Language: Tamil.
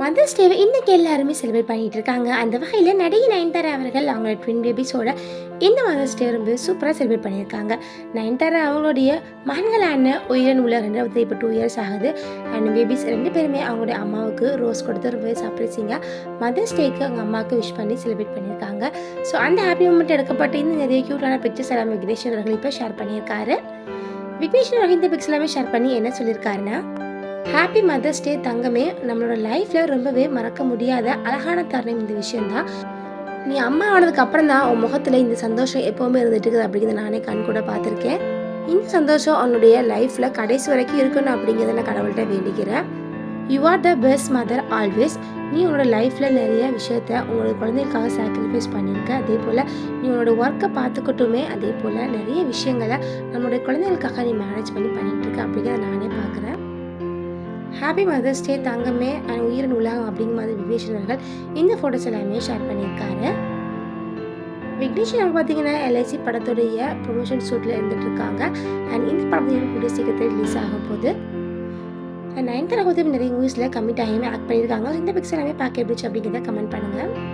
மதர்ஸ் டேவை இன்னைக்கு எல்லாருமே செலிப்ரேட் பண்ணிட்டு இருக்காங்க. அந்த வகையில் நடிகை நயன்தாரா அவர்கள் அவங்களோட ட்வின் பேபிஸோட இந்த மதர்ஸ் டே ரொம்ப சூப்பராக செலிப்ரேட் பண்ணியிருக்காங்க. நயன்தாரா அவங்களுடைய மகன்களான உயிரன் உள்ள ரெண்டாவது இப்போ டூ இயர்ஸ் ஆகுது. அண்ட் பேபிஸ் ரெண்டு பேருமே அவங்களுடைய அம்மாவுக்கு ரோஸ் கொடுத்து ரொம்பவே சர்ப்ரைசிங்காக மதர்ஸ் டேக்கு அவங்க அம்மாவுக்கு விஷ் பண்ணி செலிப்ரேட் பண்ணியிருக்காங்க. ஸோ அந்த ஹாப்பி மூமெண்ட் எடுக்கப்பட்ட இந்த நிறைய க்யூட்டான பிக்சர்ஸ் எல்லாம் விக்னேஷ் அவர்கள் இப்போ ஷேர் பண்ணியிருக்காரு. விக்னேஷ் அவர்கள் இந்த பிக்ஸ் எல்லாமே ஷேர் பண்ணி என்ன சொல்லியிருக்காருன்னா ஹாப்பி மதர்ஸ் டே தங்கமே. நம்மளோட லைஃப்பில் ரொம்பவே மறக்க முடியாத அழகான தருணம் இந்த விஷயம்தான். நீ அம்மா ஆனதுக்கு அப்புறம் தான் உன் முகத்தில் இந்த சந்தோஷம் எப்போவுமே இருந்துட்டு இருக்குது அப்படிங்கிறத நானே கண் கூட பார்த்துருக்கேன். இந்த சந்தோஷம் உன்னுடைய லைஃப்பில் கடைசி வரைக்கும் இருக்கணும் அப்படிங்கிறத நான் கடவுள்கிட்ட வேண்டிக்கிறேன். You are the best mother always நீ உன்னோட லைஃப்பில் நிறைய விஷயத்த உங்களோட குழந்தைக்காக சாக்ரிஃபைஸ் பண்ணியிருக்க. அதே போல் நீ உன்னோட ஒர்க்கை பார்த்துக்கட்டுமே. அதே போல் நிறைய விஷயங்களை நம்மளுடைய குழந்தைகளுக்காக நீ மேனேஜ் பண்ணி பண்ணிட்டு இருக்க அப்படிங்கிறத நானே பார்க்குறேன். ஹாப்பி மதர்ஸ் டே தங்கமே அண்ட் உயிரின் உலகம் அப்படிங்கிற மாதிரி விக்னேஷன் அவர்கள் இந்த ஃபோட்டோஸ் எல்லாமே ஷேர் பண்ணியிருக்காரு. விக்னேஷன் அவர் பார்த்தீங்கன்னா எல்ஐசி படத்துடைய ப்ரொமோஷன் ஷூட்டில் இருந்துட்டு இருக்காங்க. அண்ட் இந்த படம் கூடிய சீக்கிரத்தில் ரிலீஸ் ஆக போகுது. அண்ட் நைன்த் வந்து நிறைய மூவிஸில் கமிட் ஆகியுமே ஆக்ட் பண்ணியிருக்காங்க. இந்த பிக்ஸ் எல்லாமே பார்க்க எப்படிச்சு அப்படிங்கிறத கமெண்ட் பண்ணுங்கள்